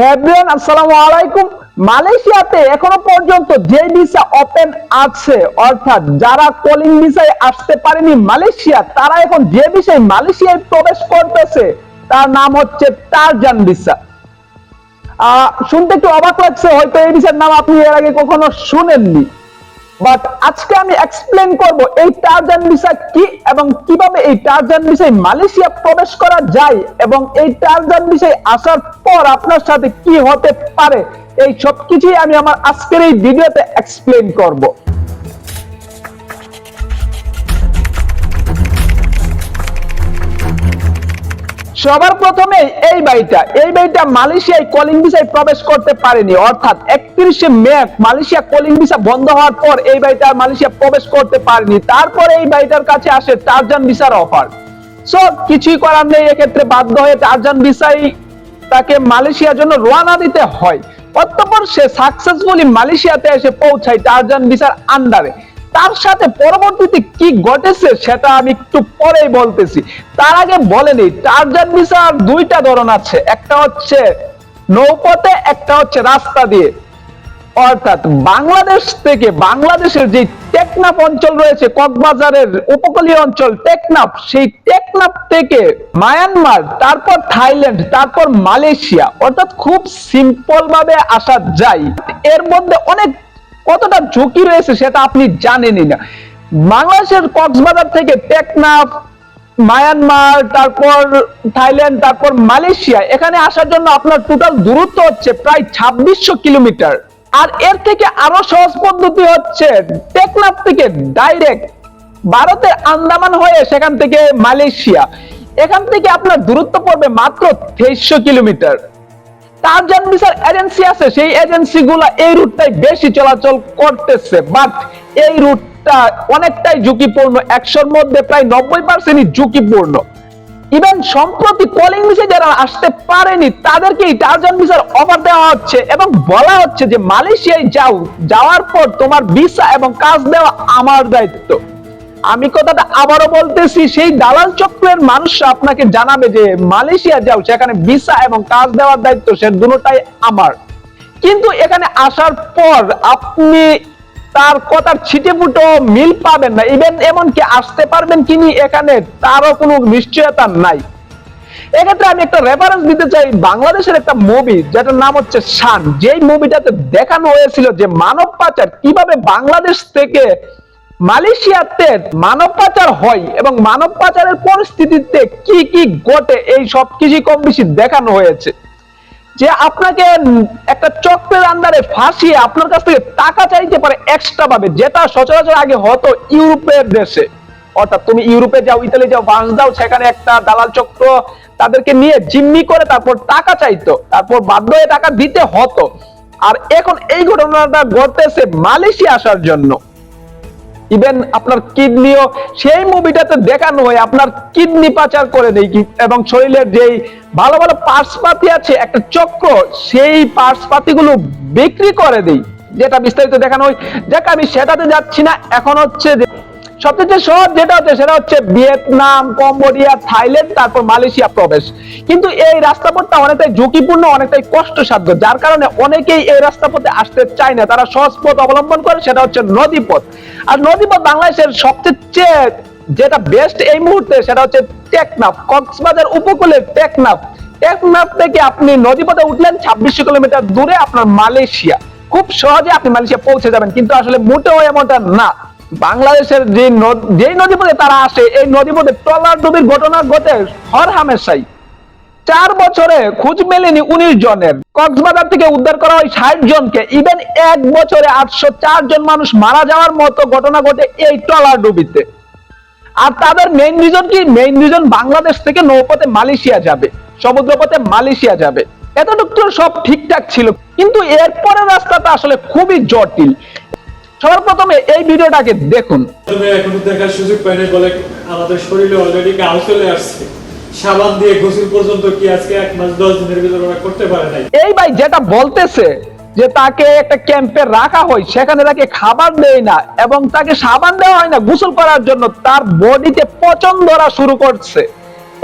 হ্যাভিয়ান আসসালামু আলাইকুম। মালয়েশিয়াতে এখনও পর্যন্ত যে ভিসা ওপেন আছে, অর্থাৎ যারা কলিং ভিসায় আসতে পারেনি মালয়েশিয়া, তারা এখন যে ভিসায় মালয়েশিয়ায় প্রবেশ করতেছে, তার নাম হচ্ছে টারজান ভিসা শুনতে একটু অবাক লাগছে, হয়তো এই ভিসার নাম আপনি এর আগে কখনো শুনেননি। বাট আজকে আমি এক্সপ্লেন করব এই টারজান ভিসা কি এবং কীভাবে এই টারজান ভিসায় মালয়েশিয়া প্রবেশ করা যায় এবং এই টারজান ভিসায় আসার পর আপনার সাথে কি হতে পারে। এই সবকিছুই আমি আমার আজকের এই ভিডিওতে এক্সপ্লেন করব। সবার প্রথমে এই বাড়িটা এই বাড়িটা মালয়েশিয়ায় কলিং ভিসায় প্রবেশ করতে পারেনি। অর্থাৎ একত্রিশে মে, মালয়েশিয়া কলিং ভিসা বন্ধ হওয়ার পর এই বাড়িটা মালয়েশিয়া প্রবেশ করতে পারেনি। তারপরে এই বাড়িটার কাছে আসে টারজান ভিসার অফার। সো কিছুই করার নেই, এক্ষেত্রে বাধ্য হয়ে টারজান ভিসাই তাকে মালয়েশিয়ার জন্য রোয়ানা দিতে হয়। অতঃপর সে সাকসেসফুলি মালয়েশিয়াতে এসে পৌঁছায় টারজান ভিসার আন্ডারে তার সাথে পরবর্তীতে কি ঘটেছে সেটা আমি একটু পরেই বলতেছি। তার আগে বলেনি টারজান ভিসার দুইটা ধরন আছে। একটা হচ্ছে নৌপথে, একটা হচ্ছে রাস্তা দিয়ে। অর্থাৎ বাংলাদেশ থেকে বাংলাদেশের যে টেকনাফ অঞ্চল রয়েছে, কক্সবাজারের উপকূলীয় অঞ্চল টেকনাফ, সেই টেকনাফ থেকে মায়ানমার, তারপর থাইল্যান্ড, তারপর মালয়েশিয়া। অর্থাৎ খুব সিম্পল ভাবে আসা যায়। এর মধ্যে অনেক কতটা ঝুঁকি রয়েছে সেটা আপনি জানেনই না। বাংলাদেশের কক্সবাজার থেকে টেকনাফ, মায়ানমার, তারপর থাইল্যান্ড, তারপর মালয়েশিয়া, এখানে আসার জন্য আপনার টোটাল দূরত্ব হচ্ছে প্রায় ছাব্বিশশো কিলোমিটার। আর এর থেকে আরও সহজ পদ্ধতি হচ্ছে টেকনাফ থেকে ডাইরেক্ট ভারতের আন্দামান হয়ে সেখান থেকে মালয়েশিয়া। এখান থেকে আপনার দূরত্ব পড়বে মাত্র তেইশশো কিলোমিটার। টারজান ভিসার এজেন্সি আছে, সেই এজেন্সি গুলা এই রুটটাই বেশি চলাচল করতেছে। বাট এই রুটটা অনেকটাই ঝুঁকিপূর্ণ, একশোর মধ্যে প্রায় নব্বই পার্সেন্টই ঝুঁকিপূর্ণ। ইভেন সম্প্রতি কলিং ভিসা যারা আসতে পারেনি তাদেরকে এই টারজান ভিসার অফার দেওয়া হচ্ছে এবং বলা হচ্ছে যে মালয়েশিয়ায় যাও, যাওয়ার পর তোমার ভিসা এবং কাজ দেওয়া আমার দায়িত্ব। আমি কথাটা আবারও বলতেছি, সেই দালাল চক্রের মানুষ আপনাকে জানাবে যে মালয়েশিয়া যাও, সেখানে ভিসা এবং কাজ দেওয়ার দায়িত্ব সে দুটোটাই আমার। কিন্তু এখানে আসার পর আপনি তার কথার ছিটে ফুটো মিল পাবেন না। ইভেন এমনকি আসতে পারবেন কিনি এখানে, তারও কোনো নিশ্চয়তা নাই। এক্ষেত্রে আমি একটা রেফারেন্স দিতে চাই, বাংলাদেশের একটা মুভি যেটার নাম হচ্ছে শান। যেই মুভিটাতে দেখানো হয়েছিল যে মানব পাচার কীভাবে বাংলাদেশ থেকে মালয়েশিয়াতে মানব পাচার হয় এবং মানব পাচারের পরিস্থিতিতে কি কি ঘটে এই সব কিছু কম বেশি দেখানো হয়েছে। যে আপনাকে একটা চক্রের আন্ডারে ফাঁসিয়ে আপনার কাছ থেকে টাকা চাইতে পারে এক্সট্রা ভাবে যেটা সচরাচর আগে হতো ইউরোপের দেশে। অর্থাৎ তুমি ইউরোপে যাও, ইতালি যাও, ফ্রান্স যাও, সেখানে একটা দালাল চক্র তাদেরকে নিয়ে জিম্মি করে তারপর টাকা চাইতো, তারপর বাধ্য হয়ে টাকা দিতে হতো। আর এখন এই ঘটনাটা ঘটতেছে মালয়েশিয়া আসার জন্য। ইভেন আপনার কিডনিও সেই মুভিটাতে দেখানো হয়, আপনার কিডনি পাচার করে দেয় এবং শরীরের যেই ভালো ভালো পার্সপাতি আছে, একটা চক্র, সেই পার্সপাতিগুলো বিক্রি করে দেই যেটা বিস্তারিত দেখানো হয় দেখ আমি সেটাতে যাচ্ছি না, এখন হচ্ছে যে সবচেয়ে সহজ যেটা হচ্ছে সেটা হচ্ছে ভিয়েতনাম, কম্বোডিয়া, থাইল্যান্ড, তারপর মালয়েশিয়া প্রবেশ। কিন্তু এই রাস্তাপথটা অনেকটাই ঝুঁকিপূর্ণ, অনেকটাই কষ্টসাধ্য। যার কারণে অনেকেই এই রাস্তাপথে আসতে চায় না। তারা সহজ পথ অবলম্বন করে, সেটা হচ্ছে নদীপথ। আর নদীপথ বাংলাদেশের সবচেয়ে যেটা বেস্ট এই মুহূর্তে, সেটা হচ্ছে টেকনাফ। কক্সবাজার উপকূলের টেকনাফ। টেকনাফ থেকে আপনি নদীপথে উঠলেন ছাব্বিশশো কিলোমিটার দূরে আপনার মালয়েশিয়া। খুব সহজে আপনি মালয়েশিয়া পৌঁছে যাবেন, কিন্তু আসলে মোটেও এমনটা না। বাংলাদেশের যে নদ- যেই নদীপথে তারা আসে, এই নদীপথে ট্রলার ডুবির ঘটনা ঘটে হর হামেশাই চার বছরে খোঁজ মেলেনি উনিশ জনের। কক্সবাজার থেকে উদ্ধার করা হয় ষাট জনকে। ইভেন এক বছরে আটশো চার জন মানুষ মারা যাওয়ার মতো ঘটনা ঘটে এই ট্রলার ডুবিতে। আর তাদের মেইন রিজন কি? মেইন রিজন বাংলাদেশ থেকে নৌপথে মালয়েশিয়া যাবে, সমুদ্রপথে মালয়েশিয়া যাবে। এতটুকু সব ঠিকঠাক ছিল। কিন্তু এরপরের রাস্তাটা আসলে খুবই জটিল। সবার প্রথমে এই ভিডিওটাকে দেখুন। তুমি এখনও দেখার সুযোগ পাইনি বলে আমাদের শরীরে অলরেডি গাল চলে আসছে। সাবান দিয়ে গোসল পর্যন্ত কি আজকে এক মাস দশ দিনের ভিতরে ওরা করতে পারে নাই? এই ভাই যেটা বলতেছে যে তাকে একটা ক্যাম্পে রাখা হয় সেখানে তাকে খাবার দেয় না এবং তাকে সাবান দেওয়া হয় না গোসল করার জন্য তার বডিতে পচন ধরা শুরু করছে।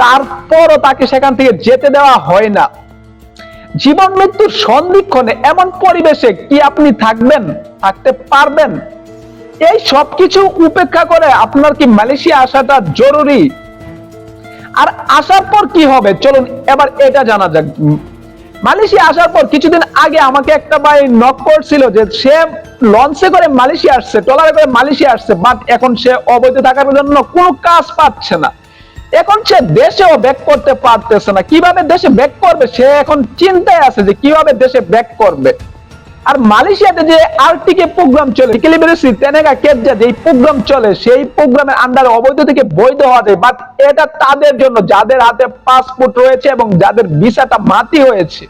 তারপরও তাকে সেখান থেকে যেতে দেওয়া হয় না। জীবন মৃত্যুর সন্ধিক্ষণে এমন পরিবেশে কি আপনি থাকবেন, থাকতে পারবেন? এই সবকিছু উপেক্ষা করে আপনার কি মালয়েশিয়া আসাটা জরুরি? আর আসার পর কি হবে? চলুন এবার এটা জানা যাক। মালয়েশিয়া আসার পর কিছুদিন আগে আমাকে একটা ভাই নক করছিল যে সে লঞ্চে করে মালয়েশিয়া আসছে ট্রলারে করে মালয়েশিয়া আসছে বাট এখন সে অবৈধ থাকার জন্য কোনো কাজ পাচ্ছে না। এখন সে দেশেও ব্যাক করতে পারতেছে না। কীভাবে দেশে ব্যাক করবে? সে এখন চিন্তায় আছে যে কীভাবে দেশে ব্যাক করবে। আর মালয়েশিয়াতে যে আরটিকে প্রোগ্রাম চলে তেনেগা যে প্রোগ্রাম চলে, সেই প্রোগ্রামের আন্ডারে অবৈধ থেকে বৈধ হওয়া যায়। বাট এটা তাদের জন্য, যাদের হাতে পাসপোর্ট রয়েছে এবং যাদের ভিসাটা মাতি হয়েছে।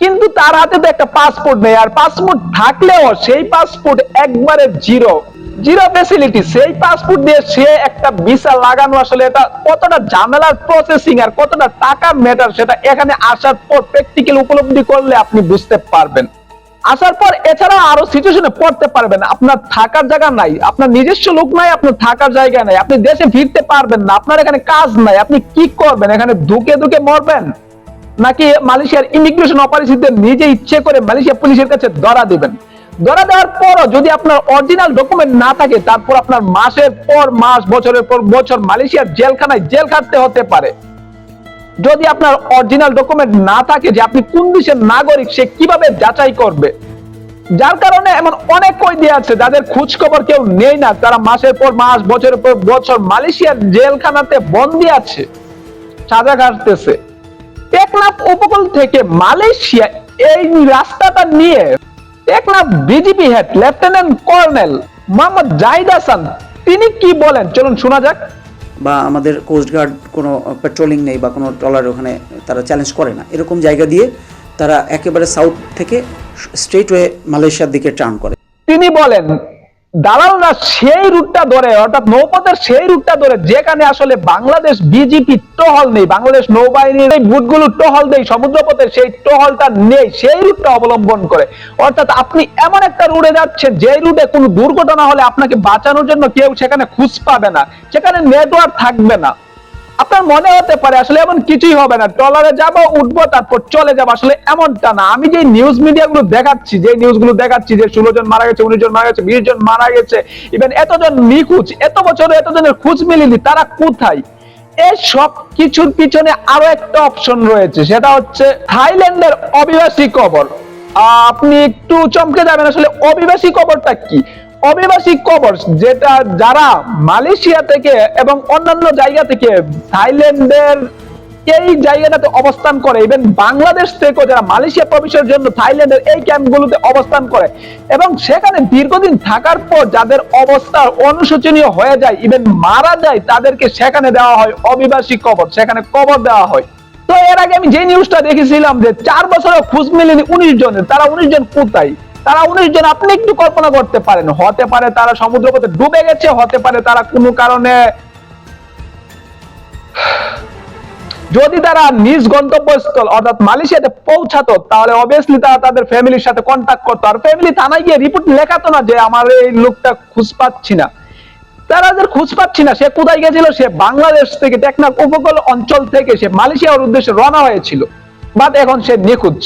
কিন্তু তার হাতে তো একটা পাসপোর্ট নেই। আর পাসপোর্ট থাকলেও সেই পাসপোর্ট একবারে জিরো জিরো ফেসিলিটি সেই পাসপোর্ট দিয়ে সে একটা ভিসা লাগানো আসলে এটা কতটা ঝামেলার প্রসেসিং আর কতটা টাকার ম্যাটার সেটা এখানে আসার পর প্র্যাকটিক্যাল উপলব্ধি করলে আপনি বুঝতে পারবেন। আসার পর এছাড়া আরও সিচুয়েশনে পড়তে পারবেন। আপনার থাকার জায়গা নাই, আপনার নিজস্ব লোক নাই, আপনার থাকার জায়গা নাই, আপনি দেশে ফিরতে পারবেন না, আপনার এখানে কাজ নাই, আপনি কি করবেন? এখানে ধুকে ধুকে মরবেন? নাকি মালয়েশিয়ার ইমিগ্রেশন অপারেশনদের নিজে ইচ্ছে করে মালয়েশিয়া পুলিশের কাছে ধরা দিবেন? ধরা দেওয়ার পরও যদি আপনার অরিজিনাল ডকুমেন্ট না থাকে, তারপর আপনার মাসের পর মাস, বছরের পর বছর মালয়েশিয়ার জেলখানায় জেল খাটতে হতে পারে। যদি আপনার অরিজিনাল ডকুমেন্ট না থাকে যে আপনি কোন দেশের নাগরিক, সে কীভাবে যাচাই করবে? যার কারণে এমন অনেক কয়েদি আছে, যাদের খোঁজ খবর কেউ নেই না, তারা মাসের পর মাস, বছরের পর বছর মালয়েশিয়ার জেলখানাতে বন্দি আছে, সাজা কাটতেছে টেকনাফ উপকূল থেকে মালয়েশিয়া এই রাস্তাটা নিয়ে Teknaf BGP head lieutenant colonel Mohammad Zahid Hasan তিনি কি বলেন? চলুন শোনা যাক। বা আমাদের কোস্টগার্ড কোনো পেট্রোলিং নেই বা কোনো ট্রলার ওখানে তারা চ্যালেঞ্জ করে না। এরকম জায়গা দিয়ে তারা একেবারে সাউথ থেকে স্ট্রেট ওয়ে মালয়েশিয়ার দিকে টার্ন করে। তিনি বলেন দালালরা সেই রুটটা ধরে, অর্থাৎ নৌপথের সেই রুটটা ধরে, যেখানে আসলে বাংলাদেশ বিজেপি টহল নেই, বাংলাদেশ নৌবাহিনীর বুটগুলো টহল নেই, সমুদ্রপথের সেই টহলটা নেই, সেই রুটটা অবলম্বন করে। অর্থাৎ আপনি এমন একটা রুটে যাচ্ছেন যে রুটে কোনো দুর্ঘটনা হলে আপনাকে বাঁচানোর জন্য কেউ সেখানে খুঁজ পাবে না, সেখানে নেটওয়ার্ক থাকবে না। আপনার মনে হতে পারে আসলে এমন কিছুই হবে না। ট্রলারে যাব, উঠবো, তারপর চলে যাব। আসলে এমনটা না। আমি যে নিউজ মিডিয়া গুলো দেখাচ্ছি যে নিউজগুলো দেখাচ্ছি, যে ষোলো জন মারা গেছে, উনিশ জন মারা গেছে, বিশ জন মারা গেছে ইভেন এতজন নিখোঁজ, এত বছরে এতজনের খোঁজ মিলেনি, তারা কোথায়? এই সব কিছুর পিছনে আরও একটা অপশন রয়েছে, সেটা হচ্ছে থাইল্যান্ডের অভিবাসী কবর। আপনি একটু চমকে যাবেন, আসলে অভিবাসী কবরটা কি? অভিবাসী কবর, যেটা যারা মালয়েশিয়া থেকে এবং অন্যান্য জায়গা থেকে থাইল্যান্ডের এই জায়গাটাতে অবস্থান করে ইভেন বাংলাদেশ থেকেও যারা মালয়েশিয়া প্রবেশের জন্য থাইল্যান্ডের এই ক্যাম্পগুলোতে অবস্থান করে এবং সেখানে দীর্ঘদিন থাকার পর যাদের অবস্থা অনুশোচনীয় হয়ে যায় ইভেন মারা যায়, তাদেরকে সেখানে দেওয়া হয় অভিবাসী কবর, সেখানে কবর দেওয়া হয়। তো এর আগে আমি যে নিউজটা দেখেছিলাম যে চার বছরে খোঁজ মেলেনি উনিশ জনের, তারা উনিশ জন কোথায়? তারা উনিশ জন, আপনি একটু কল্পনা করতে পারেন। হতে পারে তারা সমুদ্রপথে ডুবে গেছে, হতে পারে তারা কোনো কারণে যদি তারা নিজ গন্তব্যস্থল অর্থাৎ মালয়েশিয়াতে পৌঁছাতো, তাহলে অবভিয়াসলি তারা তাদের ফ্যামিলির সাথে কন্ট্যাক্ট করতো। আর ফ্যামিলি থানায় গিয়ে রিপোর্ট লেখাতো না যে আমার এই লোকটা খুঁজ পাচ্ছি না। তারা যে খুঁজ পাচ্ছি না, সে কোথায় গেছিল? সে বাংলাদেশ থেকে টেকনাফ উপকূল অঞ্চল থেকে সে মালয়েশিয়ার উদ্দেশ্যে রওনা হয়েছিল। বাট এখন সে নিখোঁজ।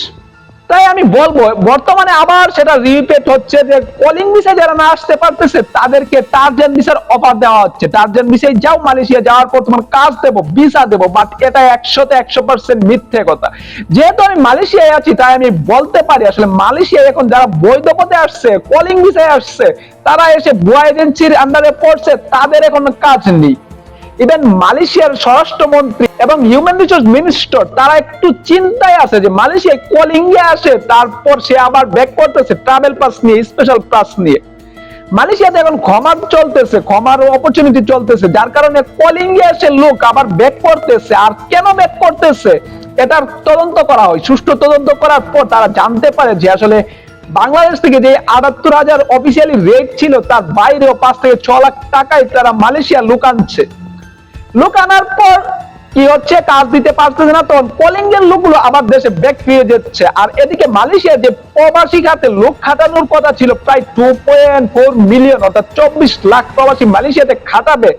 তাই আমি বলব, বর্তমানে আবার সেটা রিপিট হচ্ছে যে কলিং ভিসায় যারা না আসতে পারতেছে, তাদেরকে টার্জেন ভিসার অফার দেওয়া হচ্ছে। টার্জেন ভিসায় যাও, মালয়েশিয়া যাওয়ার পর তোমার কাজ দেবো ভিসা দেবো বাট এটা একশোতে একশো পার্সেন্ট মিথ্যে কথা। যেহেতু আমি মালয়েশিয়ায় আছি, তাই আমি বলতে পারি, আসলে মালয়েশিয়ায় এখন যারা বৈধ পথে আসছে কলিং ভিসায় আসছে, তারা এসে ভুয়া এজেন্সির আন্ডারে পড়ছে, তাদের এখন কাজ নেই। ইভেন মালয়েশিয়ার স্বরাষ্ট্রমন্ত্রী এবং হিউম্যান রিসোর্স মিনিস্টার তারা একটু চিন্তায় আছে যে মালয়েশিয়ায় কলিং এ আসে, তারপর সে আবার ব্যাক করতেছে ট্রাভেল পাস নিয়ে স্পেশাল পাস নিয়ে। মালয়েশিয়াতে এখন ক্ষমার চলতেছে, ক্ষমার অপরচুনিটি চলতেছে, যার কারণে কলিং এ এসে লোক আবার ব্যাক করতেছে, আর কেন ব্যাক করতেছে, এটার তদন্ত করা হয়। সুষ্ঠু তদন্ত করার পর তারা জানতে পারে যে আসলে বাংলাদেশ থেকে যে আটাত্তর হাজার অফিসিয়ালি রেট ছিল, তার বাইরেও পাঁচ থেকে ছ লাখ টাকায় তারা মালয়েশিয়া লুকানছে লোক আনার পর কি হচ্ছে? কাজ দিতে পারতেছে না তখন কলিং এর লোকগুলো আবার দেশে ব্যাক ফিরে যাচ্ছে। আর এদিকে মালয়েশিয়া যে প্রবাসী খাতে লোক খাটানোর কথা ছিল, প্রায় টু পয়েন্ট ফোর মিলিয়ন অর্থাৎ চব্বিশ লাখ প্রবাসী মালয়েশিয়াতে খাটাবে।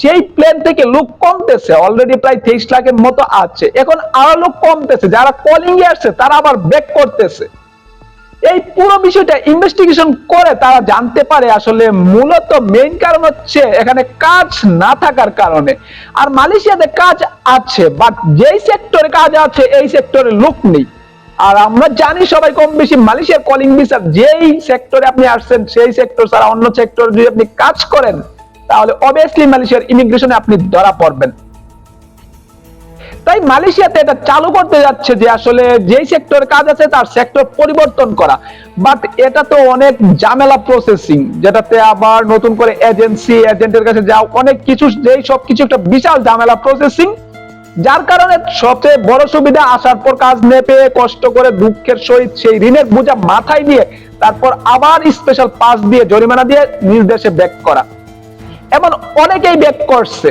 সেই প্লেন থেকে লোক কমতেছে। অলরেডি প্রায় তেইশ লাখের মতো আছে। এখন আরও লোক কমতেছে। যারা কলিং এ আসছে, তারা আবার ব্যাক করতেছে। এই পুরো বিষয়টা ইনভেস্টিগেশন করে তারা জানতে পারে আসলে মূলত মেইন কারণ হচ্ছে এখানে কাজ না থাকার কারণে। আর মালয়েশিয়াতে কাজ আছে বাট যেই সেক্টরে কাজ আছে, এই সেক্টরে লোক নেই। আর আমরা জানি সবাই কম বেশি মালয়েশিয়ার কলিং ভিসা যেই সেক্টরে আপনি আসছেন, সেই সেক্টর ছাড়া অন্য সেক্টরে যদি আপনি কাজ করেন, তাহলে অবভিয়াসলি মালয়েশিয়ার ইমিগ্রেশনে আপনি ধরা পড়বেন। তাই মালয়েশিয়াতে এটা চালু করতে যাচ্ছে যে আসলে যেই সেক্টরে কাজ আছে তার সেক্টর পরিবর্তন করা। বাট এটা তো অনেক ঝামেলা প্রসেসিং যেটাতে আবার নতুন করে এজেন্সি এজেন্টের কাছে যাও অনেক কিছু যেই সব কিছু একটা বিশাল ঝামেলা প্রসেসিং যার কারণে সবচেয়ে বড় সুবিধা আসার পর কাজ নেপে কষ্ট করে দুঃখের সহিত সেই ঋণের বোঝা মাথায় নিয়ে তারপর আবার স্পেশাল পাস দিয়ে জরিমানা দিয়ে নির্দেশে ব্যাক করা। এমন অনেকেই ব্যাক করছে।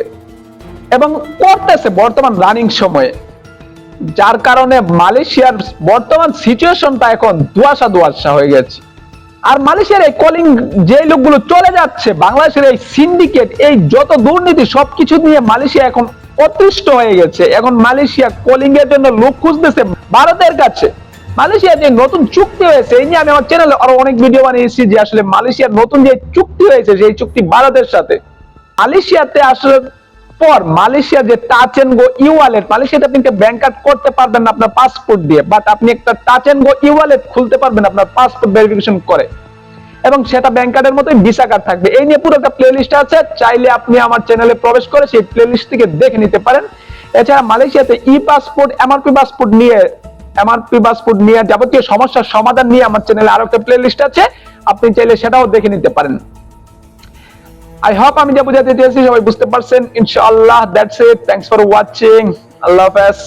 এবং করতেছে বর্তমান রানিং সময়ে। যার কারণে মালয়েশিয়ার বর্তমান সিচুয়েশনটা এখন দুয়াশা দুয়াশা হয়ে গেছে। আর মালয়েশিয়ার এই কলিং যে লোকগুলো চলে যাচ্ছে, বাংলাদেশের এই সিন্ডিকেট এই যত দুর্নীতি, সবকিছু নিয়ে মালয়েশিয়া এখন অতিষ্ঠ হয়ে গেছে। এখন মালয়েশিয়া কলিং এর জন্য লোক খুঁজতেছে ভারতের কাছে। মালয়েশিয়ার যে নতুন চুক্তি হয়েছে, এই নিয়ে আমি আমার চ্যানেলে আরও অনেক ভিডিও বানিয়েছি যে আসলে মালয়েশিয়ার নতুন যে চুক্তি হয়েছে, সেই চুক্তি ভারতের সাথে। মালয়েশিয়াতে আসলে পর মালয়েশিয়া যে touch and go e wallet মালয়েশিয়াতে আপনি একটা ব্যাংক কার্ড করতে পারবেন আপনার পাসপোর্ট দিয়ে বাট আপনি একটা touch and go e wallet খুলতে পারবেন আপনার পাসপোর্ট ভেরিফিকেশন করে। এবং সেটা ব্যাংক কার্ডের মতোই ভিসা কার্ড থাকবে। এই নিয়ে পুরো একটা প্লে লিস্ট আছে, চাইলে আপনি আমার চ্যানেলে প্রবেশ করে সেই প্লেলিস্ট থেকে দেখে নিতে পারেন। এছাড়া মালয়েশিয়াতে ই পাসপোর্ট এমআরপি পাসপোর্ট নিয়ে এমআরপি পাসপোর্ট নিয়ে যাবতীয় সমস্যার সমাধান নিয়ে আমার চ্যানেলে আরও একটা প্লে লিস্ট আছে। আপনি চাইলে সেটাও দেখে নিতে পারেন। আই হোপ আমি যা বুঝাতে চেয়েছি সবাই বুঝতে পারছেন। ইনশাআল্লাহ that's it thanks for watching আল্লাহ হাফেজ